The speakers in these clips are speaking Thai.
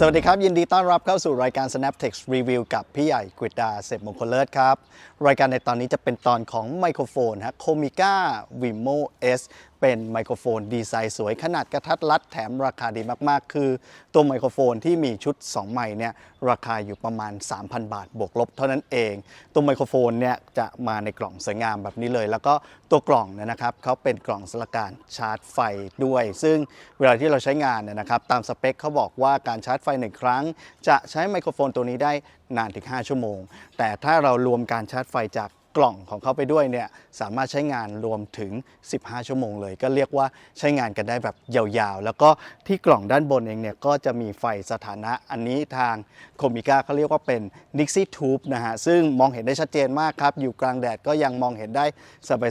สวัสดีครับ ยินดีต้อนรับเข้าสู่รายการ Snaptext Review กับพี่ใหญ่กฤษดาเสพมงคลเลิศครับ รายการในตอนนี้จะเป็นตอนของไมโครโฟนฮะ Comica Vimo S เเป็นไมโครโฟนดีไซน์สวยขนาดกระทัดรัดแถมราคาดีมาก ๆ คือ ตัวไมโครโฟนที่มีชุด 2 ไมค์เนี่ยราคาอยู่ประมาณ 3,000 บาทบวกลบเท่านั้นเอง ตัวไมโครโฟนเนี่ยจะมาในกล่องสวยงามแบบนี้เลย แล้วก็ตัวกล่องเนี่ยนะครับเขาเป็นกล่องสลักการชาร์จไฟด้วย ซึ่งเวลาที่เราใช้งานเนี่ยนะครับตามสเปคเขาบอกว่าการชาร์จไฟหนึ่งครั้ง จะใช้ไมโครโฟนตัวนี้ได้นานถึง 5 ชั่วโมง แต่ถ้าเรารวมการชาร์จไฟจาก กล่องของเขาไปด้วยเนี่ยสามารถใช้งานรวมถึง 15 ชั่วโมงเลย ก็เรียกว่าใช้งานกันได้แบบยาวๆ แล้วก็ที่กล่องด้านบนเองเนี่ยก็จะมีไฟสถานะอันนี้ทางโคมิก้าเขาเรียกว่าเป็น Nixie Tube นะฮะซึ่งมองเห็นได้ชัดเจนมากครับ อยู่กลางแดดก็ยังมองเห็นได้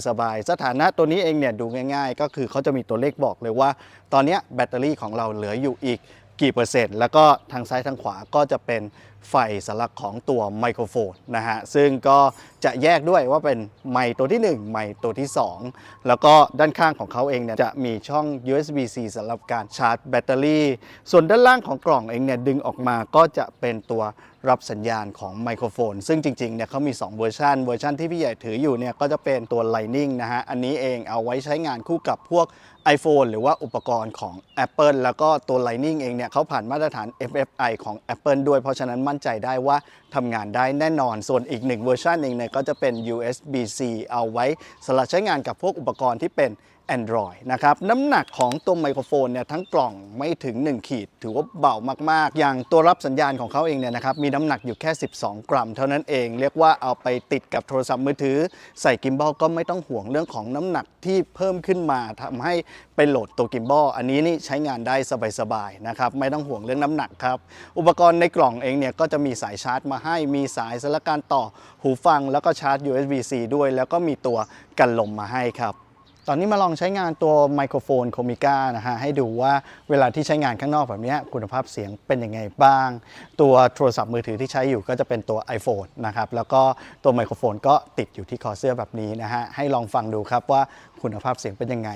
สบายๆ สถานะตัวนี้เองเนี่ยดูง่ายๆ ก็คือเขาจะมีตัวเลขบอกเลยว่า ตอนนี้แบตเตอรี่ของเราเหลืออยู่อีกกี่เปอร์เซ็นต์ แล้วก็ทางซ้ายทางขวาก็จะเป็น ไฟสลักของตัวไมโครโฟนนะฮะซึ่งก็จะแยกด้วยว่าเป็นไมค์ตัวที่ 1 ไมค์ตัวที่ 2 แล้วก็ด้านข้างของเขาเองเนี่ยจะมีช่อง USB-C สำหรับการชาร์จแบตเตอรี่ ส่วนด้านล่างของกล่องเองเนี่ยดึงออกมาก็จะเป็นตัวรับสัญญาณของไมโครโฟน ซึ่งจริงๆเนี่ยเขามี 2 เวอร์ชันเวอร์ชันที่พี่ใหญ่ถืออยู่เนี่ยก็จะเป็นตัว Lightning นะฮะ อันนี้เองเอาไว้ใช้งานคู่กับพวก iPhone หรือว่าอุปกรณ์ของ Apple แล้วก็ตัว Lightning เองเนี่ยเขาผ่านมาตรฐาน FFI ของ Apple ด้วยเพราะฉะนั้นมั่นใจได้ว่าทำงานได้แน่นอน ส่วนอีกหนึ่งเวอร์ชันเองเนี่ยก็จะเป็น USB-C เอาไว้สำหรับใช้งานกับพวกอุปกรณ์ที่เป็น Android นะครับน้ำหนักของตัวไมโครโฟนเนี่ยทั้งกล่องไม่ถึง 1 ขีด ถือว่าเบามากๆ อย่างตัวรับสัญญาณของเขาเองเนี่ยนะครับมีน้ำหนักอยู่แค่ 12 กรัม เท่านั้นเอง เรียกว่าเอาไปติดกับโทรศัพท์มือถือ ใส่กิมบอลก็ไม่ต้องห่วงเรื่องของน้ำหนักที่เพิ่มขึ้นมาทำให้ไปโหลดตัวกิมบอลอันนี้นี่ใช้งานได้สบายๆนะครับไม่ต้องห่วงเรื่องน้ำหนักครับอุปกรณ์ในกล่องเองเนี่ยก็จะมีสายชาร์จมาให้มีสายสำหรับการต่อหูฟัง แล้วก็ชาร์จ USB-C ด้วย แล้วก็มีตัวกันลมมาให้ครับ ตอนนี้มาลองใช้งานตัวไมโครโฟนโคมิก้านะฮะให้ดูว่าเวลาที่ใช้งานข้างนอกแบบนี้คุณภาพเสียงเป็นยังไงบ้าง ตัวโทรศัพท์มือถือที่ใช้อยู่ก็จะเป็นตัว iPhone นะครับแล้วก็ตัวไมโครโฟนก็ติดอยู่ที่คอเสื้อแบบนี้นะฮะให้ลองฟังดูครับว่าคุณภาพเสียงเป็นยังไง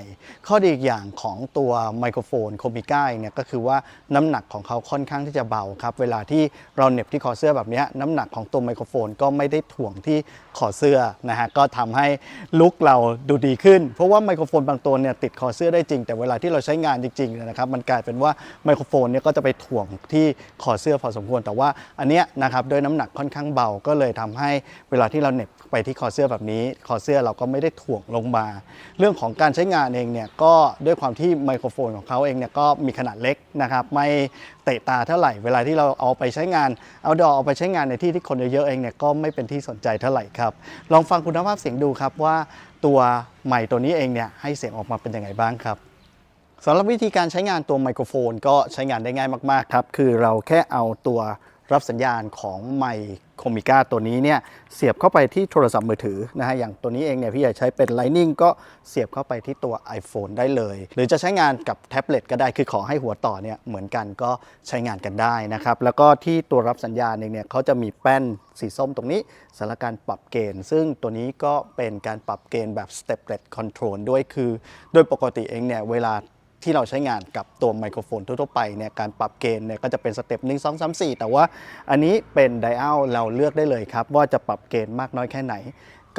ข้อดีอีกอย่างของตัวไมโครโฟนโคมิก้าเนี่ยก็คือว่าน้ำหนักของเขาค่อนข้างที่จะเบาครับเวลาที่เราเหน็บที่คอเสื้อแบบนี้น้ำหนักของตัวไมโครโฟนก็ไม่ได้ถ่วงที่คอเสื้อนะฮะก็ทำให้ลุคเราดูดีขึ้น เพราะว่าไมโครโฟนบางตัวเนี่ยติดคอเสื้อได้จริง แต่เวลาที่เราใช้งานจริงๆนะครับมันกลายเป็นว่าไมโครโฟนเนี่ยก็จะไปถ่วงที่คอเสื้อพอสมควร แต่ว่าอันเนี้ยนะครับด้วยน้ำหนักค่อนข้างเบาก็เลยทำให้เวลาที่เราเน็บไปที่คอเสื้อแบบนี้ คอเสื้อเราก็ไม่ได้ถ่วงลงมา เรื่องของการใช้งานเองเนี่ยก็ด้วยความที่ไมโครโฟนของเขาเองเนี่ยก็มีขนาดเล็กนะครับไม่เตะตาเท่าไหร่ เวลาที่เราเอาไปใช้งานเอาดอเอาไปใช้งานในที่ที่คนเยอะๆเองเนี่ยก็ไม่เป็นที่สนใจเท่าไหร่ครับลองฟังคุณภาพเสียงดูครับว่า ตัวใหม่ตัวนี้เองเนี่ยให้เสียงออกมาเป็นยังไงบ้างครับสำหรับวิธีการใช้งานตัวไมโครโฟนก็ใช้งานได้ง่ายมาก ๆ ครับ คือเราแค่เอาตัว รับสัญญาณของไมโครมิก้าตัวนี้เนี่ยเสียบเข้าไปที่โทรศัพท์มือถือนะฮะอย่างตัวนี้เองเนี่ยพี่ใหญ่ใช้เป็น Lightning ก็เสียบเข้าไปที่ตัว iPhone ได้เลย หรือจะใช้งานกับแท็บเล็ตก็ได้คือขอให้หัวต่อเนี่ยเหมือนกันก็ใช้งานกันได้นะครับ แล้วก็ที่ตัวรับสัญญาณเองเนี่ยเขาจะมีแป้นสีส้มตรงนี้สำหรับการปรับเกณฑ์ ซึ่งตัวนี้ก็เป็นการปรับเกณฑ์แบบ Steplet Control ด้วยคือ โดยปกติเองเนี่ยเวลา ที่เราใช้งานกับตัวไมโครโฟนทั่วๆไปเนี่ยการปรับเกณฑ์เนี่ยก็จะเป็นสเต็ปหนึ่งสองสามสี่แต่ว่าอันนี้เป็นไดอัลเราเลือกได้เลยครับ ว่าจะปรับเกณฑ์มากน้อยแค่ไหน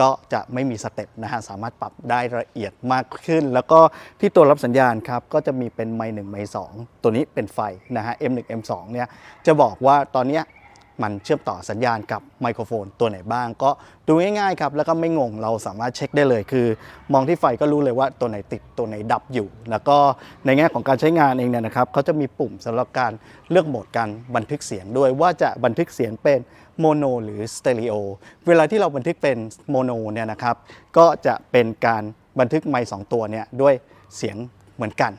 ก็จะไม่มีสเต็ปนะฮะสามารถปรับได้ละเอียดมากขึ้น แล้วก็ที่ตัวรับสัญญาณครับ ก็จะมีเป็นไมค์หนึ่งไมค์สองตัวนี้เป็นไฟนะฮะ M1 M2 เนี่ยจะบอกว่าตอนเนี้ย มันเชื่อมต่อสัญญาณกับไมโครโฟนตัวไหนบ้าง ก็ดูง่ายๆครับแล้วก็ไม่งงเราสามารถเช็คได้เลยคือ มองที่ไฟก็รู้เลยว่าตัวไหนติดตัวไหนดับอยู่ แล้วก็ในแง่ของการใช้งานเองเนี่ยนะครับเขาจะมีปุ่มสำหรับการเลือกโหมดการบันทึกเสียงด้วยว่าจะบันทึกเสียงเป็นโมโนหรือสเตอริโอเวลาที่เราบันทึกเป็นโมโนเนี่ยนะครับก็จะเป็นการบันทึกไมค์สองตัวเนี่ยด้วยเสียงเหมือนกัน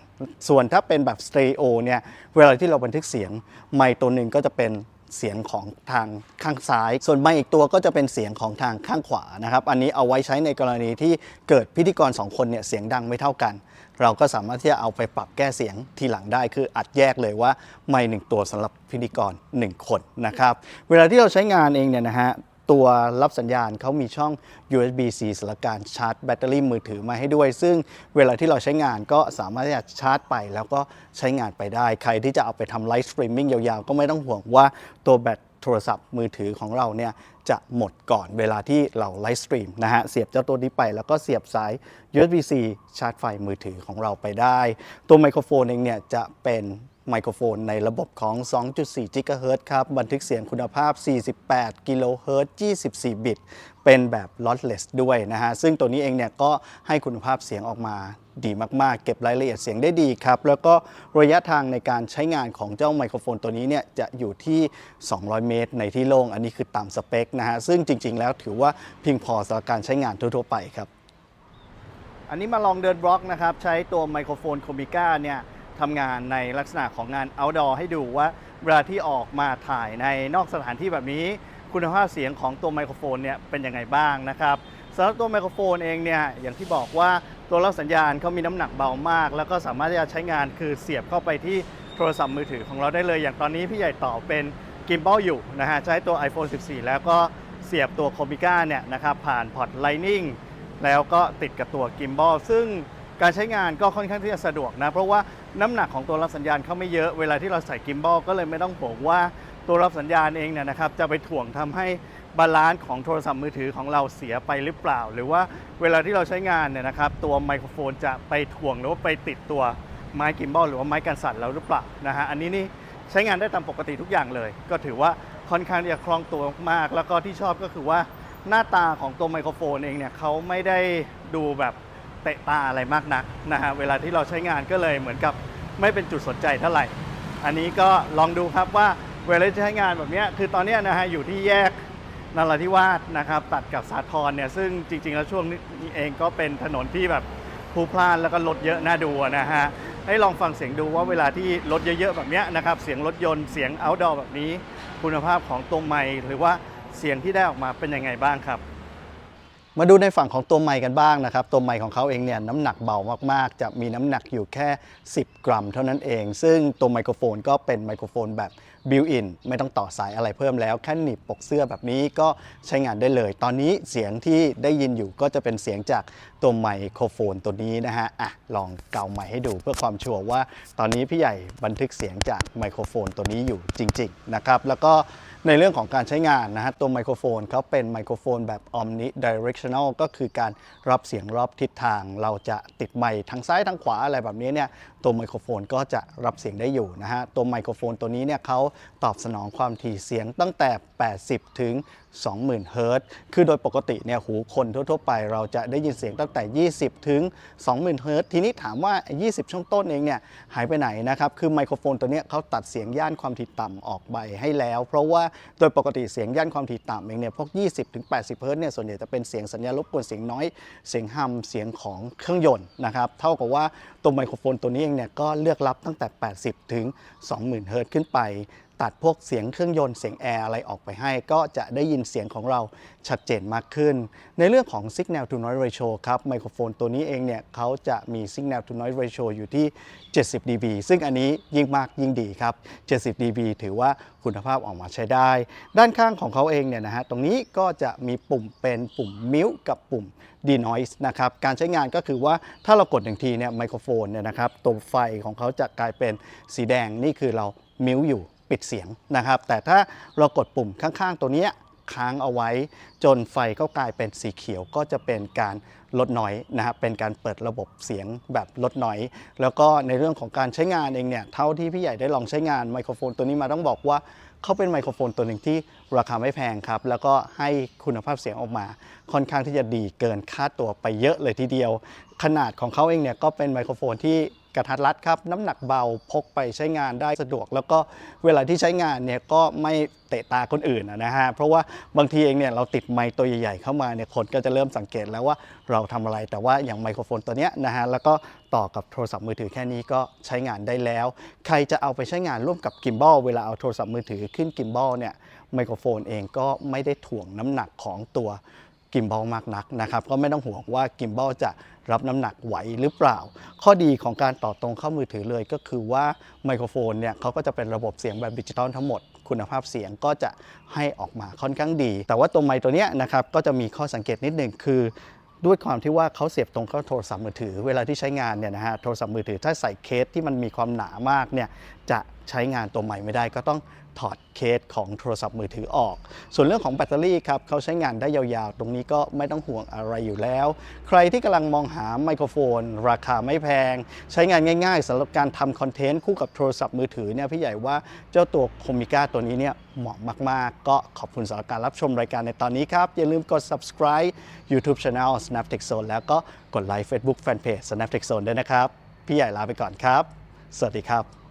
ส่วนถ้าเป็นแบบสเตอริโอเนี่ย เวลาที่เราบันทึกเสียง ไมค์ตัวหนึ่งก็จะเป็น เสียงของทางข้างซ้าย ส่วนไมค์อีกตัวก็จะเป็นเสียงของทางข้างขวานะครับอันนี้เอาไว้ใช้ในกรณีที่เกิดพิธีกรสองคนเนี่ยเสียงดังไม่เท่ากัน เราก็สามารถที่จะเอาไปปรับแก้เสียงทีหลังได้ คืออัดแยกเลยว่าไมค์หนึ่งตัวสำหรับพิธีกร 1 คนนะครับเวลาที่เราใช้งานเองเนี่ยนะฮะ ตัวรับสัญญาณเขามีช่อง USB-C สำหรับการชาร์จแบตเตอรี่มือถือมาให้ด้วย ซึ่งเวลาที่เราใช้งานก็สามารถที่จะชาร์จไป แล้วก็ใช้งานไปได้ ใครที่จะเอาไปทำไลฟ์สตรีมมิ่งยาวๆ ก็ไม่ต้องห่วงว่าตัวแบตโทรศัพท์มือถือของเราเนี่ยจะหมดก่อนเวลาที่เราไลฟ์สตรีมนะฮะ เสียบเจ้าตัวนี้ไปแล้วก็เสียบสาย USB-C ชาร์จไฟมือถือของเราไปได้ ตัวไมโครโฟนเองเนี่ยจะเป็น ไมโครโฟนในระบบของ 2.4 GHz ครับ บันทึกเสียงคุณภาพ 48 กิโลเฮิรตซ์24 บิต เป็นแบบ lossless ด้วยนะฮะ ซึ่งตัวนี้เองเนี่ยก็ให้คุณภาพเสียงออกมาดีมากๆ เก็บรายละเอียดเสียงได้ดีครับ แล้วก็ระยะทางในการใช้งานของเจ้าไมโครโฟนตัวนี้เนี่ยจะอยู่ที่ 200 เมตร ในที่โล่ง อันนี้คือตามสเปคนะฮะ ซึ่งจริง ๆ แล้วถือว่าเพียงพอสำหรับการใช้งานทั่วๆ ไปครับ อันนี้มาลองเดินบล็อกนะครับ ใช้ตัวไมโครโฟนโคมิก้าเนี่ย ทำงานในลักษณะของงาน outdoor ให้ดูว่าเวลาที่ออกมาถ่ายในนอกสถานที่แบบนี้ คุณภาพเสียงของตัวไมโครโฟนเนี่ยเป็นยังไงบ้างนะครับสำหรับตัวไมโครโฟนเองเนี่ยอย่างที่บอกว่าตัวรับสัญญาณเขามีน้ำหนักเบามาก แล้วก็สามารถที่จะใช้งานคือเสียบเข้าไปที่โทรศัพท์มือถือของเราได้เลย อย่างตอนนี้พี่ใหญ่ต่อเป็นกิมบอลอยู่นะฮะใช้ตัว iPhone 14 แล้วก็เสียบตัวโคมิก้าเนี่ยนะครับผ่านพอร์ต Lightning แล้วก็ติดกับตัวกิมบอลซึ่งการใช้งานก็ค่อนข้างที่จะสะดวกนะ เพราะว่า น้ำหนักของตัวรับสัญญาณเขาไม่เยอะเวลาที่เราใส่กิมบอลก็เลยไม่ต้องห่วงว่าตัวรับสัญญาณเองเนี่ยนะครับจะไปถ่วงทำให้บาลานซ์ของโทรศัพท์มือถือของเราเสียไปหรือเปล่า หรือว่าเวลาที่เราใช้งานเนี่ยนะครับตัวไมโครโฟนจะไปถ่วงหรือว่าไปติดตัวไม้กิมบอลหรือว่าไม้กันสั่นเราหรือเปล่านะฮะอันนี้นี่ใช้งานได้ตามปกติทุกอย่างเลย ก็ถือว่าค่อนข้างจะคล่องตัวมาก แล้วก็ที่ชอบก็คือว่าหน้าตาของตัวไมโครโฟนเองเนี่ยเขาไม่ได้ดูแบบ เตะตาอะไรมากนักนะฮะเวลาที่เราใช้งานก็เลยเหมือนกับไม่เป็นจุดสนใจเท่าไหร่ อันนี้ก็ลองดูครับว่าเวลาใช้งานแบบนี้คือตอนนี้นะฮะอยู่ที่แยกนราธิวาสนะครับตัดกับสาทรเนี่ยซึ่งจริง ๆ แล้วช่วงนี้เองก็เป็นถนนที่แบบพลุกพลานแล้วก็รถเยอะน่าดูนะฮะให้ลองฟังเสียงดูว่าเวลาที่รถเยอะๆแบบนี้นะครับเสียงรถยนต์เสียง outdoor แบบนี้ คุณภาพของตัวไมค์หรือว่าเสียงที่ได้ออกมาเป็นยังไงบ้างครับ มาดูในฝั่งของตัวไมค์กันบ้างนะครับ ตัวไมค์ของเขาเองเนี่ยน้ำหนักเบามาก ๆ จะมีน้ำหนักอยู่แค่ 10 กรัม เท่านั้นเอง ซึ่งตัวไมโครโฟนก็เป็นไมโครโฟนแบบบิวอินไม่ต้องต่อสายอะไรเพิ่มแล้ว แค่หนีบปกเสื้อแบบนี้ก็ใช้งานได้เลย ตอนนี้เสียงที่ได้ยินอยู่ก็จะเป็นเสียงจากตัวไมโครโฟนตัวนี้นะฮะอะลองเกาไมค์ให้ดูเพื่อความชัวร์ว่า ตอนนี้พี่ใหญ่บันทึกเสียงจากไมโครโฟนตัวนี้อยู่จริง ๆ นะครับ แล้วก็ ในเรื่องของการใช้งานนะฮะตัวไมโครโฟนเขาเป็นไมโครโฟนแบบ omni directional ก็คือการรับเสียงรอบทิศทาง เราจะติดไมค์ทางซ้ายทางขวาอะไรแบบนี้เนี่ยตัวไมโครโฟนก็จะรับเสียงได้อยู่นะฮะตัวไมโครโฟนตัวนี้เนี่ยเขาตอบสนองความถี่เสียงตั้งแต่ 80 ถึง 20,000 เฮิรตซ์คือโดยปกติเนี่ยหูคนทั่วๆไป เราจะได้ยินเสียงตั้งแต่ 20 ถึง 20,000 เฮิรตซ์ทีนี้ถามว่า 20 ช่วงต้นเองเนี่ยหายไปไหนนะครับคือไมโครโฟนตัวเนี้ยเขาตัดเสียงย่านความถี่ต่ำออกไปให้แล้ว เพราะว่าโดยปกติเสียงย่านความถี่ต่ำเองเนี่ยพวก 20ถึง80เฮิรตซ์เนี่ยส่วนใหญ่จะเป็นเสียงสัญญาณรบกวนเสียงน้อยเสียงฮัมเสียงของเครื่องยนต์นะครับเท่ากับว่าตัวไมโครโฟนตัวนี้เองเนี่ยก็เลือกรับตั้งแต่ 80 ถึง 20,000 เฮิรตซ์ขึ้นไป ตัดพวกเสียงเครื่องยนต์เสียงแอร์อะไรออกไปให้ ก็จะได้ยินเสียงของเราชัดเจนมากขึ้น ในเรื่องของ Signal to Noise Ratio ครับไมโครโฟนตัวนี้เองเนี่ยเขาจะมี Signal to Noise Ratio อยู่ที่ 70 dB ซึ่งอันนี้ยิ่งมากยิ่งดีครับ 70 dB ถือว่าคุณภาพออกมาใช้ได้ ด้านข้างของเขาเองเนี่ยนะฮะตรงนี้ก็จะมีปุ่มเป็นปุ่มมิวกับปุ่ม denoise นะครับการใช้งานก็คือว่าถ้าเรากดหนึ่งทีเนี่ยไมโครโฟนเนี่ยนะครับตัวไฟของเขาจะกลายเป็นสีแดงนี่คือเรามิวอยู่ ปิดเสียงนะครับ แต่ถ้าเรากดปุ่มข้างๆ ตัวนี้ค้างเอาไว้ จนไฟก็กลายเป็นสีเขียวก็จะเป็นการลดน้อยนะครับเป็นการเปิดระบบเสียงแบบลดน้อย แล้วก็ในเรื่องของการใช้งานเองเนี่ยเท่าที่พี่ใหญ่ได้ลองใช้งานไมโครโฟนตัวนี้มาต้องบอกว่าเขาเป็นไมโครโฟนตัวหนึ่งที่ราคาไม่แพงครับ แล้วก็ให้คุณภาพเสียงออกมา ค่อนข้างที่จะดีเกินค่าตัวไปเยอะเลยทีเดียว ขนาดของเขาเองเนี่ยก็เป็นไมโครโฟนที่ กระทัดรัดครับ น้ำหนักเบาพกไปใช้งานได้สะดวก แล้วก็เวลาที่ใช้งานเนี่ยก็ไม่เตะตาคนอื่นนะฮะเพราะว่าบางทีเองเนี่ยเราติดไมค์ตัวใหญ่ๆเข้ามาเนี่ยคนก็จะเริ่มสังเกตแล้วว่าเราทำอะไรแต่ว่าอย่างไมโครโฟนตัวเนี้ยนะฮะแล้วก็ต่อกับโทรศัพท์มือถือแค่นี้ก็ใช้งานได้แล้ว ใครจะเอาไปใช้งานร่วมกับกิมบอลเวลาเอาโทรศัพท์มือถือขึ้นกิมบอลเนี่ยไมโครโฟนเองก็ไม่ได้ถ่วงน้ำหนักของตัว กิมบอลมากนักนะครับ ก็ไม่ต้องห่วงว่ากิมบอลจะรับน้ำหนักไหวหรือเปล่า ข้อดีของการต่อตรงเข้ามือถือเลยก็คือว่าไมโครโฟนเนี่ยเขาก็จะเป็นระบบเสียงแบบดิจิตอลทั้งหมด คุณภาพเสียงก็จะให้ออกมาค่อนข้างดี แต่ว่าตัวไมค์ตัวเนี้ยนะครับก็จะมีข้อสังเกตนิดหนึ่งคือด้วยความที่ว่าเขาเสียบตรงเข้าโทรศัพท์มือถือ เวลาที่ใช้งานเนี่ยนะฮะโทรศัพท์มือถือถ้าใส่เคสที่มันมีความหนามากเนี่ยจะใช้งานตัวใหม่ไม่ได้ก็ต้อง ถอดเคสของโทรศัพท์มือถือออก ส่วนเรื่องของแบตเตอรี่ครับเขาใช้งานได้ยาวๆ ตรงนี้ก็ไม่ต้องห่วงอะไรอยู่แล้ว ใครที่กำลังมองหาไมโครโฟน ราคาไม่แพง ใช้งานง่ายๆสำหรับการทำคอนเทนต์คู่กับโทรศัพท์มือถือเนี่ยพี่ใหญ่ว่าเจ้าตัวโคมิก้าตัวนี้เนี่ยเหมาะมากๆ ก็ขอบคุณสำหรับการรับชมรายการในตอนนี้ครับ อย่าลืมกด subscribe YouTube Channel Snaptech Zone แล้วก็กดไลค์ Facebook Fanpage Snaptech Zone ด้วยนะครับ พี่ใหญ่ลาไปก่อนครับ สวัสดีครับ